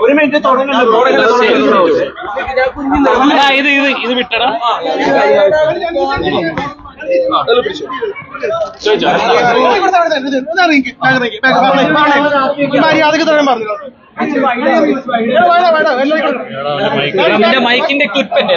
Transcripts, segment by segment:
ഒരു മിനിറ്റ് ഇത് ഇത് ഇത് വിട്ടടാ മര്യാദയ്ക്ക് മൈക്കിന്റെ ക്ലിപ്പ് എന്റെ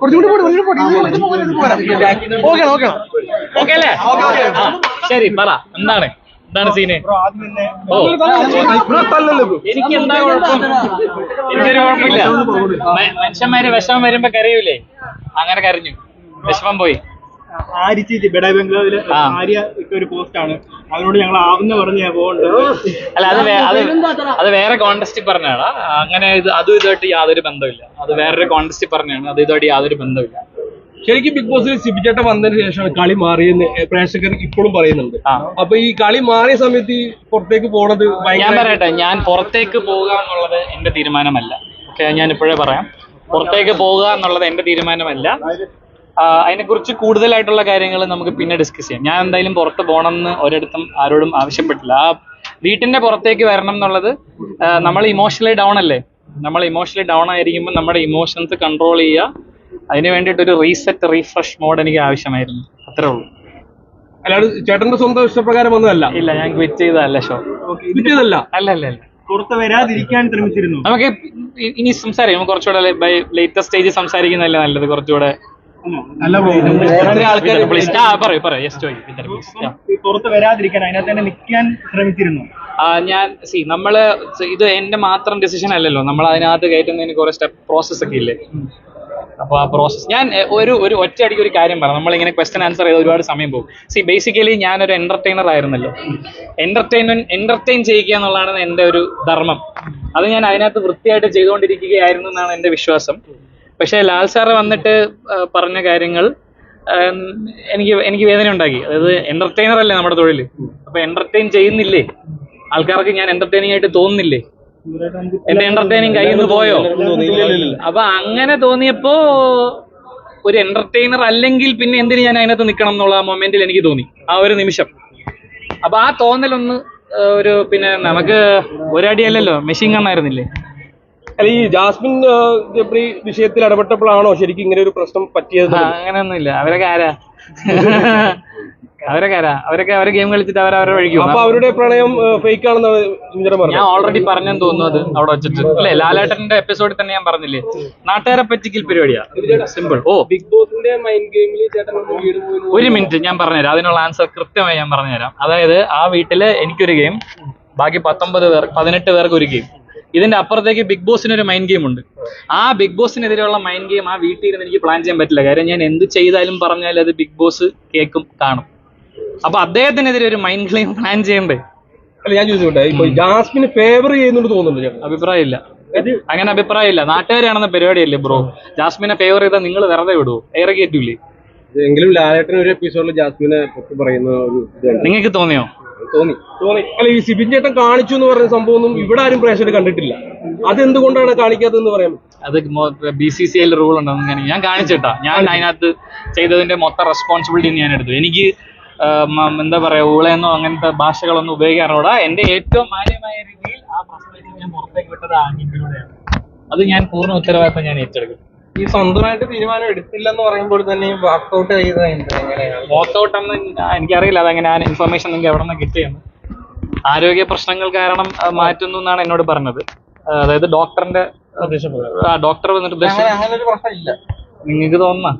കുറച്ചുകൂടി പോട്ടെ കുറച്ചുകൂടി പോട്ടെ ഓക്കെ ഓക്കെ ഓക്കെ. അല്ലേ ശരി പറ എന്താണ്? എന്താണ് സീന് ഓ. എനിക്ക് എന്താ കുഴപ്പം? എനിക്കൊരു കുഴപ്പമില്ല. മനുഷ്യന്മാര് വിഷമം വരുമ്പോ കരയൂലേ? അങ്ങനെ കരഞ്ഞു. വിഷമം പോയി. ആര്യ ചേച്ചി ബെഡായി ബംഗ്ലാവിൽ ആ. ആര്യ ഇട്ട ഒരു പോസ്റ്റ് ആണ് അതിനോട് ഞങ്ങൾ ആവുന്ന പറഞ്ഞ് ഞാൻ പോകുന്നുണ്ട് അല്ല അത് വേ- അത് അത് വേറെ കോണ്ടസ്റ്റിൽ പറഞ്ഞാണ് അങ്ങനെ ഇത് അതും ഇതുമായിട്ട് യാതൊരു ബന്ധമില്ല അത് വേറൊരു കോണ്ടസ്റ്റിൽ പറഞ്ഞാണ് അത് ഇതുമായിട്ട് യാതൊരു ബന്ധമില്ല ശരിക്കും ബിഗ് ബോസിൽ സിബിചേട്ട വന്നതിന് ശേഷം കളി മാറിയെന്ന് പ്രേക്ഷകർ ഇപ്പോഴും പറയുന്നുണ്ട്. അപ്പൊ ഈ കളി മാറിയ സമയത്ത് ഈ പുറത്തേക്ക് പോണത് ഞാൻ പറയട്ടെ ഞാൻ പുറത്തേക്ക് പോകുക എന്നുള്ളത് എന്റെ തീരുമാനമല്ല. ഓക്കെ ഞാൻ ഇപ്പോഴേ പറയാം. പുറത്തേക്ക് പോകുക എന്നുള്ളത് എന്റെ തീരുമാനമല്ല. അതിനെക്കുറിച്ച് കൂടുതലായിട്ടുള്ള കാര്യങ്ങൾ നമുക്ക് പിന്നെ ഡിസ്കസ് ചെയ്യാം. ഞാൻ എന്തായാലും പുറത്ത് പോകണം എന്ന് ഒരിടത്തും ആരോടും ആവശ്യപ്പെട്ടില്ല. ആ വീട്ടിന്റെ പുറത്തേക്ക് വരണം എന്നുള്ളത് നമ്മൾ ഇമോഷണലി ഡൗൺ അല്ലേ? നമ്മൾ ഇമോഷണലി ഡൗൺ ആയിരിക്കുമ്പോൾ നമ്മുടെ ഇമോഷൻസ് കൺട്രോൾ ചെയ്യുക. അതിന് വേണ്ടിയിട്ട് ഒരു റീസെറ്റ് റീഫ്രഷ് മോഡ് എനിക്ക് ആവശ്യമായിരുന്നു. അത്രേ ഉള്ളൂ. അല്ലാതെ ചേട്ടന്റെ സ്വന്തം ഇഷ്ടപ്രകാരം വന്നതല്ല? ഇല്ല ഞാൻ ക്വിറ്റ് ചെയ്തതല്ല ഷോ കിട്ടിയതല്ല അല്ല അല്ല അല്ല. പുറത്ത് വരാതിരിക്കാൻ ശ്രമിച്ചിരുന്നു. നമുക്ക് ഇനി സംസാരിക്കാം. നമുക്ക് കുറച്ചുകൂടെ ലേറ്റസ്റ്റ് സ്റ്റേജ് സംസാരിക്കുന്നതല്ലേ നല്ലത്? കുറച്ചുകൂടെ പുറത്ത് വരാതിരിക്കാൻ അതിനകത്ത് തന്നെ നിൽക്കാൻ ശ്രമിച്ചിരുന്നു. ഞാൻ സി നമ്മൾ ഇത് എന്റെ മാത്രം ഡിസിഷൻ അല്ലല്ലോ. നമ്മൾ അതിനകത്ത് കയറ്റുന്നതിന് കുറെ സ്റ്റെപ്പ് പ്രോസസ് ഒക്കെ ഇല്ലേ? അപ്പൊ ആ പ്രോസസ് ഞാൻ ഒരു ഒരു ഒറ്റയടിക്ക് ഒരു കാര്യം പറയാം. നമ്മളിങ്ങനെ ക്വസ്റ്റൻ ആൻസർ ചെയ്ത് ഒരുപാട് സമയം പോകും. സി ബേസിക്കലി ഞാനൊരു എന്റർടൈനർ ആയിരുന്നല്ലോ. എന്റർടൈൻമെന്റ് എന്റർടൈൻ ചെയ്യുക എന്നുള്ളതാണ് എന്റെ ഒരു ധർമ്മം. അത് ഞാൻ അതിനകത്ത് വൃത്തിയായിട്ട് ചെയ്തുകൊണ്ടിരിക്കുകയായിരുന്നു എന്നാണ് എന്റെ വിശ്വാസം. പക്ഷേ ലാൽ സാറ് വന്നിട്ട് പറഞ്ഞ കാര്യങ്ങൾ എനിക്ക് എനിക്ക് വേദന ഉണ്ടാക്കി അതായത് എന്റർടൈനർ അല്ലേ നമ്മുടെ തൊഴിൽ അപ്പൊ എന്റർടൈൻ ചെയ്യുന്നില്ലേ? ആൾക്കാർക്ക് ഞാൻ എന്റർടൈനിങ് ആയിട്ട് തോന്നുന്നില്ലേ? എന്റെ എന്റർടൈനിങ് കയ്യിൽ പോയോ? അപ്പൊ അങ്ങനെ തോന്നിയപ്പോ ഒരു എന്റർടൈനർ അല്ലെങ്കിൽ പിന്നെ എന്തിന് ഞാൻ അതിനകത്ത് നിൽക്കണം എന്നുള്ള മൊമെന്റിൽ എനിക്ക് തോന്നി ആ ഒരു നിമിഷം അപ്പൊ ആ തോന്നലൊന്ന് ഒരു പിന്നെ നമുക്ക് ഒരടിയല്ലല്ലോ മെഷീൻ കണ്ണായിരുന്നില്ലേ അല്ല ഈ ജാസ്മിൻ ജബ്രി വിഷയത്തിൽ ഇടപെട്ടപ്പോഴാണോ ശരിക്കും ഇങ്ങനെ ഒരു പ്രശ്നം പറ്റിയത് അങ്ങനെയൊന്നുമില്ല അവരൊക്കെ ആരാ അവരൊക്കെ അവരെ ഗെയിം കളിച്ചിട്ട് അവർ അവരെ വഴിക്കും അപ്പൊ അവരുടെ പ്രണയം ഫേക്ക് ആണെന്നാണ് ഞാൻ പറഞ്ഞു. ഓൾറെഡി പറഞ്ഞെന്ന് തോന്നുന്നു അത് അവിടെ വെച്ചിട്ട്. അല്ലേ? ലാലേട്ടന്റെ എപ്പിസോഡിൽ തന്നെ ഞാൻ പറഞ്ഞില്ലേ? നാട്ടുകാരെ പറ്റിക്കൽ പരിപാടിയാ. സിമ്പിൾ ഓ. ബിഗ് ബോസിന്റെ മൈൻഡ് ഗെയിമിൽ ചേട്ടൻ ഒരു മിനിറ്റ് ഞാൻ പറഞ്ഞുതരാം. അതിനുള്ള ആൻസർ കൃത്യമായി ഞാൻ പറഞ്ഞുതരാം. അതായത് ആ വീട്ടിൽ എനിക്കൊരു ഗെയിം ബാക്കി പത്തൊമ്പത് പേർ പതിനെട്ട് പേർക്ക് ഒരു ഗെയിം ഇതിന്റെ അപ്പുറത്തേക്ക് ബിഗ് ബോസിന് ഒരു മൈൻഡ് ഗെയിം ഉണ്ട്. ആ ബിഗ് ബോസിനെതിരെയുള്ള മൈൻഡ് ഗെയിം ആ വീട്ടിൽ ഇരുന്ന് എനിക്ക് പ്ലാൻ ചെയ്യാൻ പറ്റില്ല. കാര്യം ഞാൻ എന്ത് ചെയ്താലും പറഞ്ഞാലും അത് ബിഗ് ബോസ് കേൾക്കും കാണും. അപ്പൊ അദ്ദേഹത്തിനെതിരെ ഒരു മൈൻഡ് ക്ലെയിം പ്ലാൻ ചെയ്യണ്ടേ അല്ല ഞാൻ ചോദിച്ചോട്ടെ ഇപ്പൊ ജാസ്മിന് ഫേവർ ചെയ്യുന്നുണ്ട് തോന്നുന്നുണ്ട് ഞാൻ അഭിപ്രായമില്ല. അങ്ങനെ അഭിപ്രായമില്ല. നാട്ടുകാരാണെന്ന പരിപാടിയല്ലേ ബ്രോ? ജാസ്മിനെ ഫേവർ ചെയ്താൽ നിങ്ങൾ വെറുതെ വിടുവോ ഏറെ കയറ്റൂലേ എങ്കിലും ലാലേട്ടൻ ഒരു എപ്പിസോഡിൽ ജാസ്മിനെ പൊക്കി പറയുന്ന ഒരു നിങ്ങൾക്ക് തോന്നിയോ? തോന്നി. തോന്നി. അല്ല ഈ സിബിൻ ചേട്ടൻ കാണിച്ചു എന്ന് പറയുന്ന സംഭവം ഒന്നും ഇവിടെ ആരും പ്രേക്ഷകർ കണ്ടിട്ടില്ല. അതെന്തുകൊണ്ടാണ് കാണിക്കാത്തതെന്ന് പറയാം അത് ബി സി സി ഐയിൽ റൂൾ ഉണ്ടെന്ന് ഞാൻ കാണിച്ചിട്ടാ ഞാൻ അതിനകത്ത് ചെയ്തതിന്റെ മൊത്തം റെസ്പോൺസിബിലിറ്റി ഞാൻ എടുത്തു. എനിക്ക് എന്താ പറയാ ഊളയെന്നോ അങ്ങനത്തെ ഭാഷകളൊന്നും ഉപയോഗിക്കാറോടാ എന്റെ ഏറ്റവും മാന്യമായ രീതിയിൽ ആ പ്രശ്നത്തിൽ ഞാൻ പുറത്തേക്ക് വിട്ടത് ആംഗ്യത്തിലൂടെയാണ്. അത് ഞാൻ പൂർണ ഉത്തരവാദിത്തം ഞാൻ ഏറ്റെടുക്കും ഈ സ്വന്തമായിട്ട് തീരുമാനം എടുത്തില്ലെന്ന് പറയുമ്പോൾ തന്നെ വാക്കൗട്ട് ചെയ്തത് എങ്ങനെയാണ്? മോത്തൗട്ട് എന്ന് എനിക്കറിയില്ല. അതങ്ങനെ ആ ഇൻഫർമേഷൻ നിങ്ങൾക്ക് എവിടെ നിന്ന് കിട്ടിയെന്ന്. ആരോഗ്യ പ്രശ്നങ്ങൾ കാരണം മാറ്റുന്നു എന്നാണ് എന്നോട് പറഞ്ഞത്. അതായത് ഡോക്ടറിന്റെ ഡോക്ടർ വന്നിട്ട് നിങ്ങൾക്ക് തോന്നുന്ന?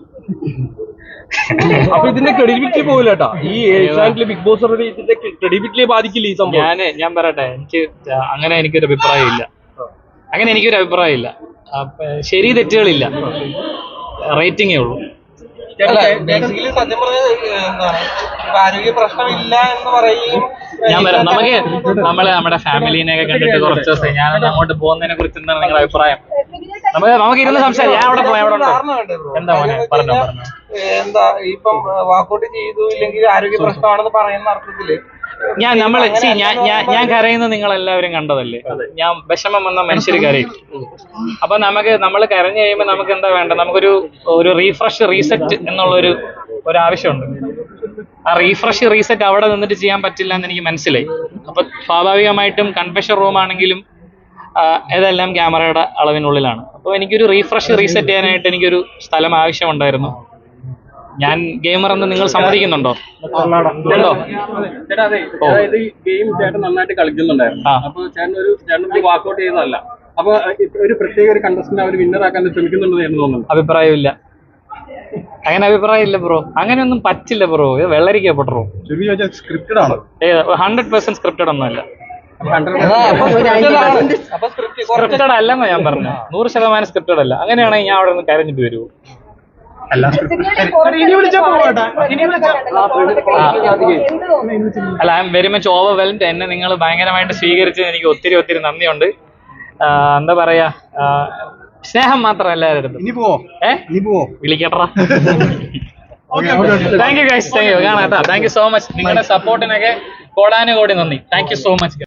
അപ്പൊ ഇതിന്റെ ക്രെഡിബിലിറ്റി പോകില്ല കേട്ടാ ഈ ഏഷ്യാനെറ്റിലെ ബിഗ് ബോസ് ഇതിന്റെ ക്രെഡിബിലിറ്റിയെ ബാധിക്കില്ല ഈ സംഭവം. ഞാൻ ഞാൻ പറയട്ടെ എനിക്ക് അങ്ങനെ എനിക്കൊരു അഭിപ്രായം ഇല്ല അങ്ങനെ എനിക്കൊരു അഭിപ്രായം ഇല്ല ശരി തെറ്റുകളില്ല. റേറ്റിംഗേ ഉള്ളൂ. ബേസിക്കലി സത്യം ആരോഗ്യ പ്രശ്നമില്ല എന്ന് പറയുകയും ഞാൻ പറയാം നമുക്ക് നമ്മൾ നമ്മുടെ ഫാമിലിനെ ഒക്കെ കണ്ടിട്ട് കുറച്ച് ദിവസം ഞാൻ അങ്ങോട്ട് പോകുന്നതിനെ കുറിച്ച് എന്താണ് നിങ്ങളുടെ അഭിപ്രായം? നമുക്ക് നമുക്ക് ഇരുന്ന് സംസാരിക്കാം. ഞാൻ അവിടെ പോയി അവിടെ ഉണ്ടോ. എന്താ മോനെ? പറഞ്ഞോ പറഞ്ഞോ. എന്താ ഇപ്പം വാക്കൗട്ട് ചെയ്തു ഇല്ലെങ്കിൽ ആരോഗ്യ പ്രശ്നമാണെന്ന് പറയുന്ന അർത്ഥത്തിൽ. ഞാൻ നമ്മൾ ഞാൻ ഞാൻ കരയുന്നത് നിങ്ങൾ എല്ലാവരും കണ്ടതല്ലേ? ഞാൻ വിഷമം വന്ന മനുഷ്യർ കരയും. അപ്പൊ നമുക്ക് നമ്മൾ കരഞ്ഞു കഴിയുമ്പോൾ നമുക്ക് എന്താ വേണ്ട നമുക്കൊരു ഒരു റീഫ്രഷ് റീസെറ്റ് എന്നുള്ള ഒരു ആവശ്യമുണ്ട് ആ റീഫ്രഷ് റീസെറ്റ് അവിടെ നിന്നിട്ട് ചെയ്യാൻ പറ്റില്ല എന്ന് എനിക്ക് മനസ്സിലായി. അപ്പൊ സ്വാഭാവികമായിട്ടും കൺഫെഷൻ റൂം ആണെങ്കിലും ഇതെല്ലാം ക്യാമറയുടെ അളവിനുള്ളിലാണ്. അപ്പോൾ എനിക്കൊരു റീഫ്രഷ് റീസെറ്റ് ചെയ്യാനായിട്ട് എനിക്കൊരു സ്ഥലം ആവശ്യമുണ്ടായിരുന്നു. ഞാൻ ഗെയിമർ എന്ന് നിങ്ങൾ സമ്മതിക്കുന്നുണ്ടോ? ഉണ്ടോ? ചേട്ടാ അതെ. അതായത് ഗെയിം ചേട്ടൻ നന്നായിട്ട് കളിക്കുന്നുണ്ടായിരുന്നു. അപ്പൊ ചേട്ടൻ ഒരു ചേട്ടൻ ഒരു വാക്കൗട്ട് ചെയ്യുന്നതല്ല അപ്പൊ ഒരു പ്രത്യേക ഒരു കണ്ടസ്റ്റന്റ് അവർ വിന്നർ ആക്കാൻ ശ്രമിക്കുന്നുണ്ടെന്ന് എന്ന് തോന്നുന്നു അഭിപ്രായമില്ല. അങ്ങനെ അഭിപ്രായം ഇല്ല ബ്രോ അങ്ങനെയൊന്നും പറ്റില്ല ബ്രോ ഇത് വെള്ളരിക്ക പൊട്ടറോ ചുരുക്കി ചോദിച്ചാൽ സ്ക്രിപ്റ്റഡ് ആണ് ഹൺഡ്രഡ് പെർസെന്റ് സ്ക്രിപ്റ്റഡ് ഒന്നുമല്ല. സ്ക്രിപ്റ്റഡ് അല്ലെന്നാ ഞാൻ പറഞ്ഞു. നൂറ് ശതമാനം സ്ക്രിപ്റ്റഡ് അല്ല. അങ്ങനെയാണെങ്കിൽ ഞാൻ അവിടെ നിന്ന് കരഞ്ഞിട്ട് വരുമോ അല്ല. I'm very much overwhelmed എന്നെ നിങ്ങൾ ഭയങ്കരമായിട്ട് സ്വീകരിച്ചത് എനിക്ക് ഒത്തിരി ഒത്തിരി നന്ദിയുണ്ട്. എന്താ പറയാ? സ്നേഹം മാത്രം എല്ലാവരും വിളിക്കട്ടാ thank you guys thank you കാണാം താങ്ക് യു സോ മച്ച് നിങ്ങളുടെ സപ്പോർട്ടിനൊക്കെ കോടാനുകോടി നന്ദി. Thank you so much